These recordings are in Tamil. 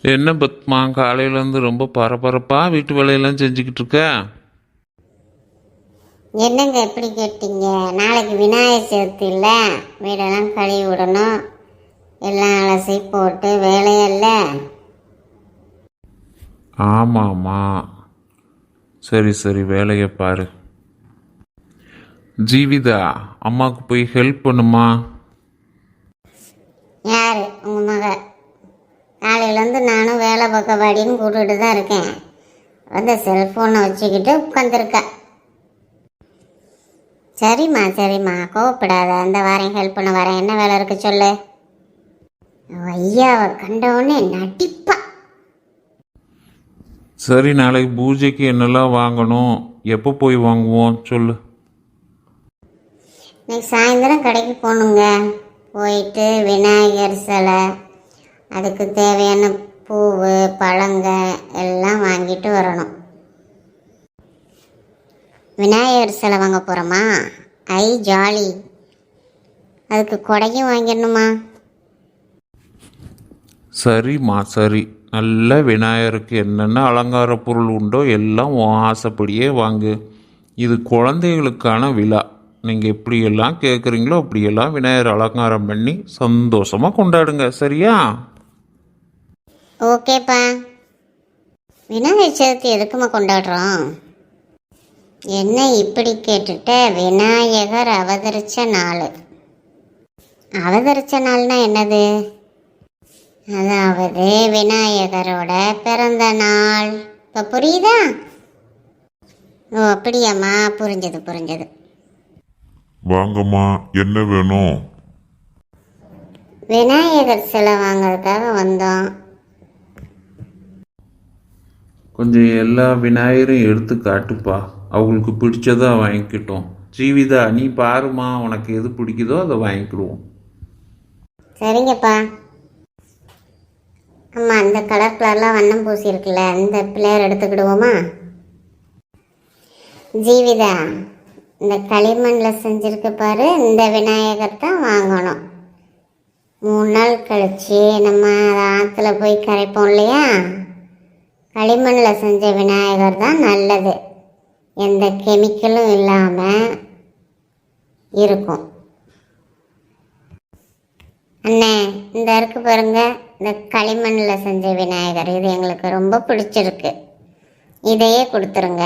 என்ன பத்மா காலையிலேருந்து ரொம்ப பரபரப்பாக வீட்டு வேலையெல்லாம் செஞ்சுக்கிட்டு இருக்க? என்னங்க எப்படி கேட்டீங்க? நாளைக்கு விநாயகர் சதுர்த்தி இல்லை. வீடெல்லாம் கழுவி விடணும். எல்லாம் அலசி போட்டு வேலையல்ல. ஆமாம்மா. சரி சரி வேலையை பாரு. ஜீவிதா அம்மாவுக்கு போய் ஹெல்ப் பண்ணுமா? யார்? உங்கள் மக. காலையிலேருந்து நானும் வேலை பார்க்க வாடின்னு கூப்பிட்டுட்டு தான் இருக்கேன். வந்து செல்ஃபோனை வச்சுக்கிட்டு உட்காந்துருக்கா சரிம்மா சரிம்மா கோவப்படாத. அந்த வாரம் ஹெல்ப் பண்ண வரேன். என்ன வேலை இருக்கு சொல்லு. ஐயாவை கண்டவுடனே நடிப்பா. சரி நாளைக்கு பூஜைக்கு என்னெல்லாம் வாங்கணும்? எப்போ போய் வாங்குவோம் சொல்லு. இன்னைக்கு சாயந்தரம் கடைக்கு போகணுங்க. போயிட்டு விநாயகர் சிலை அதுக்கு தேவையான பூவு பழங்க எல்லாம் வாங்கிட்டு வரணும். விநாயகர் சிலை வாங்க போகிறோமா ஐ ஜாலி. அதுக்கு கொடையும் வாங்கிடணுமா? சரிம்மா சரி. நல்ல விநாயகருக்கு என்னென்ன அலங்கார பொருள் உண்டோ எல்லாம் உன் ஆசைப்படியே வாங்கு. இது குழந்தைகளுக்கான விழா. நீங்கள் எப்படியெல்லாம் கேட்குறீங்களோ அப்படியெல்லாம் விநாயகர் அலங்காரம் பண்ணி சந்தோஷமாக கொண்டாடுங்க. சரியா? ஓகேப்பா. விநாயகர் சதுர்த்தி எதுக்குமா கொண்டாடுறோம்? என்ன இப்படி கேட்டுட்ட? விநாயகர் அவதரிச்ச நாள். அவதரிச்ச நாள்னா என்னது? அதாவது விநாயகரோட பிறந்த நாள். இப்போ புரியுதா? ஓ அப்படியாம்மா. புரிஞ்சது புரிஞ்சது. வாங்கம்மா. என்ன வேணும்? விநாயகர் சிலை வாங்குறதுக்காக வந்தோம். கொஞ்சம் எல்லா விநாயகரும் எடுத்து காட்டுப்பா. அவங்களுக்கு பிடிச்சதா வாங்கிக்கிட்டோம். ஜீவிதா நீ பாருமா உனக்கு எது பிடிக்குதோ அதை வாங்கிக்கிடுவோம். சரிங்கப்பா. அம்மா அந்த கலர் கலர்லாம் வண்ணம் பூசி இருக்குல்ல அந்த பிள்ளையர் எடுத்துக்கிடுவோமா? ஜீவிதா இந்த களிமண்ணில் செஞ்சிருக்கு பாரு இந்த விநாயகர் தான் வாங்கணும். மூணு நாள் கழிச்சு நம்ம ஆற்றுல போய் கரைப்போம் இல்லையா? களிமண்ணில் செஞ்ச விநாயகர் தான் நல்லது. எந்த கெமிக்கலும் இல்லாமல் இருக்கும். அண்ணே இந்த இருக்கு பாருங்க இந்த களிமண்ணில் செஞ்ச விநாயகர். இது எங்களுக்கு ரொம்ப பிடிச்சிருக்கு. இதையே கொடுத்துருங்க.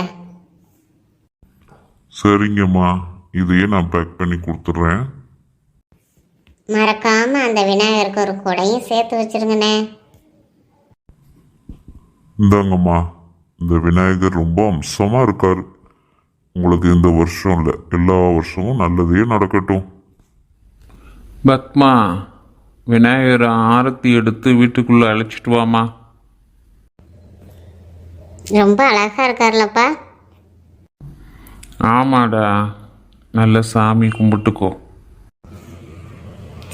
சரிங்கம்மா. இதையே நான் பேக் பண்ணி கொடுத்துட்றேன். மறக்காம அந்த விநாயகருக்கு ஒரு கூடையும் சேர்த்து வச்சிருங்கண்ணே. இந்தாங்கம்மா இந்த விநாயகர் ரொம்ப அம்சமாக இருக்கார். உங்களுக்கு இந்த வருஷம் இல்லை எல்லா வருஷமும் நல்லதே நடக்கட்டும். பத்மா விநாயகர் ஆரத்தி எடுத்து வீட்டுக்குள்ளே அழைச்சிட்டு வாமா ரொம்ப அழகா இருக்கார்லப்பா. ஆமாடா நல்ல சாமி கும்பிட்டுக்கோ.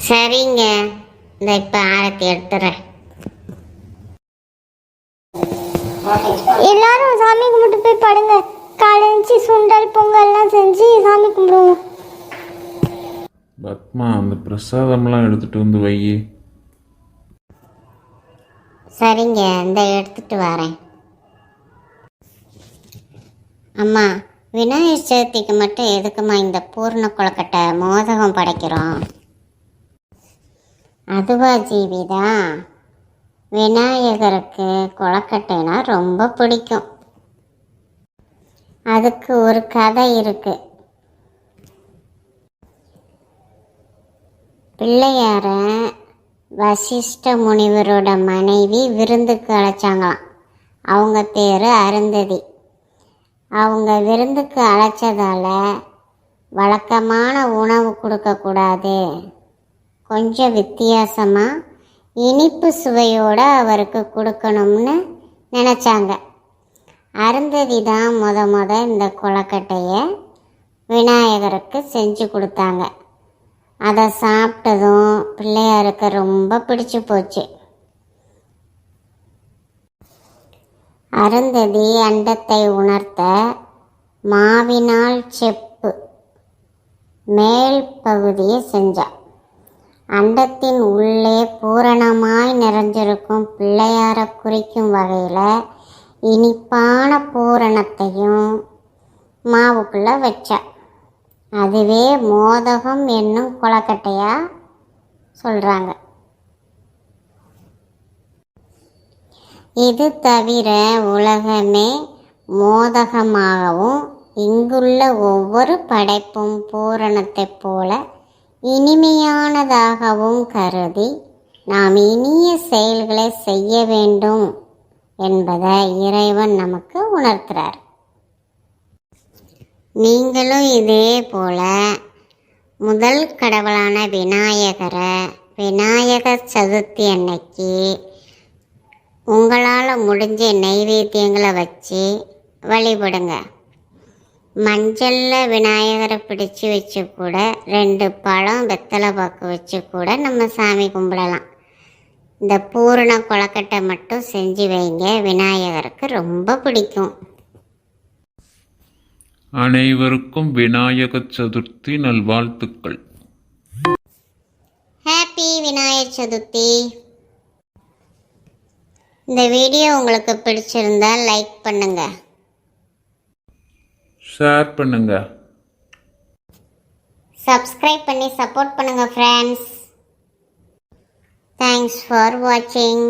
சரிங்க இந்த இப்போ ஆரத்தி எடுத்துறேன். எல்லாரும் சாமி கும்பிட்டு போய் படுங்க. காலைஞ்சி சுண்டல் பொங்கல்லாம் செஞ்சு சாமி கும்பிடுவோம். பத்மா அந்த பிரசாதம்லாம் எடுத்துட்டு வந்து வை சரிங்க இந்த எடுத்துட்டு வரேன். அம்மா விநாயகர் சதுர்த்திக்கு மட்டும் எதுக்குமா இந்த பூர்ண கொழுக்கட்டை மோதகம் படைக்கிறோம்? அதுவா ஜீவிதா? விநாயகருக்கு கொழக்கட்டைனா ரொம்ப பிடிக்கும். அதுக்கு ஒரு கதை இருக்கு. பிள்ளையார வசிஷ்ட முனிவரோட மனைவி விருந்துக்கு அழைச்சாங்களாம். அவங்க பேர் அருந்ததி. அவங்க விருந்துக்கு அழைச்சதால வழக்கமான உணவு கொடுக்கக்கூடாது. கொஞ்சம் வித்தியாசமாக இனிப்பு சுவையோடு அவருக்கு கொடுக்கணும்னு நினச்சாங்க. அருந்ததி தான் முத முத இந்த கொலக்கட்டையை விநாயகருக்கு செஞ்சு கொடுத்தாங்க. அதை சாப்பிட்டதும் பிள்ளையாருக்கு ரொம்ப பிடிச்சு போச்சு. அருந்ததி அண்டத்தை உணர்த்த மாவினால் செப்பு மேல் பகுதியை செஞ்சா. அண்டத்தின் உள்ளே பூரணமாய் நிறைஞ்சிருக்கும் பிள்ளையாரை குறிக்கும் வகையில் இனிப்பான பூரணத்தையும் மாவுக்குள்ளே வச்சா. அதுவே மோதகம் என்னும் கொலக்கட்டையாக சொல்கிறாங்க இது தவிர உலகமே மோதகமாகவும் இங்குள்ள ஒவ்வொரு படைப்பும் பூரணத்தைப் போல இனிமையானதாகவும் கருதி நாம் இனிய செயல்களை செய்ய வேண்டும் என்பதை இறைவன் நமக்கு உணர்த்துறார். நீங்களும் இதே போல முதல் கடவுளான விநாயகரை விநாயகர் சதுர்த்தி அன்னைக்கு உங்களால் முடிஞ்ச நைவேத்தியங்களை வச்சு வழிபடுங்க. மஞ்சளில் விநாயகரை பிடிச்சி வச்சு கூட ரெண்டு பழம் வெத்தலை பாக்கு வச்சு கூட நம்ம சாமி கும்பிடலாம். இந்த பூரண கொலக்கட்டை மட்டும் செஞ்சு வைங்க. விநாயகருக்கு ரொம்ப பிடிக்கும். அனைவருக்கும் விநாயக சதுர்த்தி நல்வாழ்த்துக்கள். ஹாப்பி விநாயகர் சதுர்த்தி. இந்த வீடியோ உங்களுக்கு பிடிச்சிருந்தா லைக் பண்ணுங்க. ஷேர் பண்ணுங்க. சப்ஸ்கிரைப் பண்ணி சப்போர்ட் பண்ணுங்க ஃப்ரெண்ட்ஸ் தேங்க்ஸ் ஃபார் வாட்சிங்